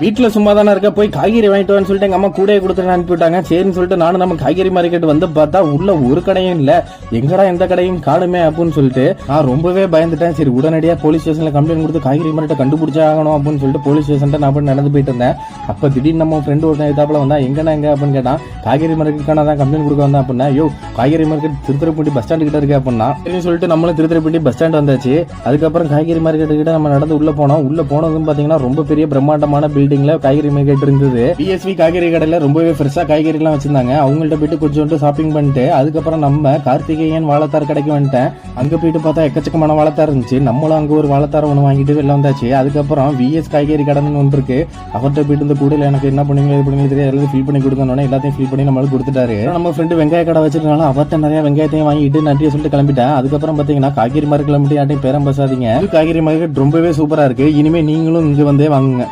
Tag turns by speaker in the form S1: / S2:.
S1: வீட்டில் சும்மா தானே இருக்க போய் காய்கறி வாங்கிட்டு வான்னு சொல்லிட்டு எங்கள் அம்மா கூடயே கொடுத்துட்டு அனுப்பிவிட்டாங்க சரின்னு சொல்லிட்டு நானும் நம்ம காய்கறி மார்க்கெட் வந்து பார்த்தா உள்ள ஒரு கடையும் இல்லை. எங்கடா எந்த கடையும் காணுமே அப்படின்னு சொல்லிட்டு நான் ரொம்பவே பயந்துட்டேன். சரி உடனடியாக போலீஸ் ஸ்டேஷனில் கம்ப்ளைண்ட் கொடுத்து காய்கறி மார்க்கெட்டை கண்டுபிடிச்சே ஆகணும் அப்படின்னு சொல்லிட்டு போலீஸ் ஸ்டேஷன் நான் போய் நடந்து போயிட்டு இருந்தேன். அப்போ திடீர்னு நம்ம ஃப்ரெண்டு ஒருத்தன் இதாப்பில் வந்தா எங்கண்ணா எங்க அப்படின்னு கேட்டான். காய்கறி மார்க்கெட்டுக்கான தான் கம்ப்ளைண்ட் கொடுக்க வந்தேன் அப்படின்னா யோ காய்கறி மார்க்கெட் திருத்திரப்பட்டி பஸ் ஸ்டாண்டு கிட்ட இருக்கு அப்படின்னா சரின்னு சொல்லிட்டு நம்மளும் திருத்திரப்பட்டி பஸ் ஸ்டாண்ட் வந்தாச்சு. அதுக்கப்புறம் காய்கறி மார்க்கெட்டுக்கிட்ட கிட்ட நம்ம நடந்து உள்ள போனோம். உள்ள போனதும் பார்த்தீங்கன்னா ரொம்ப பெரிய பிரம்மாண்டமான பில்டிங்ல காய்கறி மார்க்கெட் இருந்தது. பிஎஸ்வி காய்கறி கடையில ரொம்பவே ஃப்ரெஷ்ஷா காய்கறி எல்லாம் வச்சிருந்தாங்க. அவங்கள்ட்ட போயிட்டு கொஞ்சோண்டு ஷாப்பிங் பண்ணிட்டு அதுக்கப்புறம் நம்ம கார்த்திகேயன் வாழைத்தார் கடைக்கு வந்துட்டேன். அங்க போயிட்டு பார்த்தா எக்கச்சக்கமான வாழைத்தார் இருந்துச்சு. நம்மளும் அங்க ஒரு வாழைத்தார் ஒன்று வாங்கிட்டு வெளில வந்தாச்சு. அதுக்கப்புறம் விஎஸ் காய்கறி கடைன்னு ஒன்று இருக்கு. அவர்கிட்ட போயிட்டு இந்த கூடையில எனக்கு என்ன பண்ணுவீங்க இது பண்ணுவீங்க தெரியாது. எல்லாத்தையும் ஃபில் பண்ணி கொடுக்கணும் எல்லாத்தையும் ஃபில் பண்ணி நம்மளுக்கு கொடுத்துட்டாரு. நம்ம ஃப்ரெண்டு வெங்காய கடை வச்சிருக்கனால அவர்கிட்ட நிறைய வெங்காயத்தையும் வாங்கிட்டு நன்றியை சொல்லிட்டு கிளம்பிட்டேன். அதுக்கப்புறம் பாத்தீங்கன்னா காய்கறி மார்க்கெட்ல மட்டும் யார்ட்டையும் பேரம் பேசாதீங்க. காய்கறி மார்க்கெட் ரொம்பவே சூப்பரா இருக்கு. இனிமே நீங்களும் இங்க வந்தே வாங்குங்க.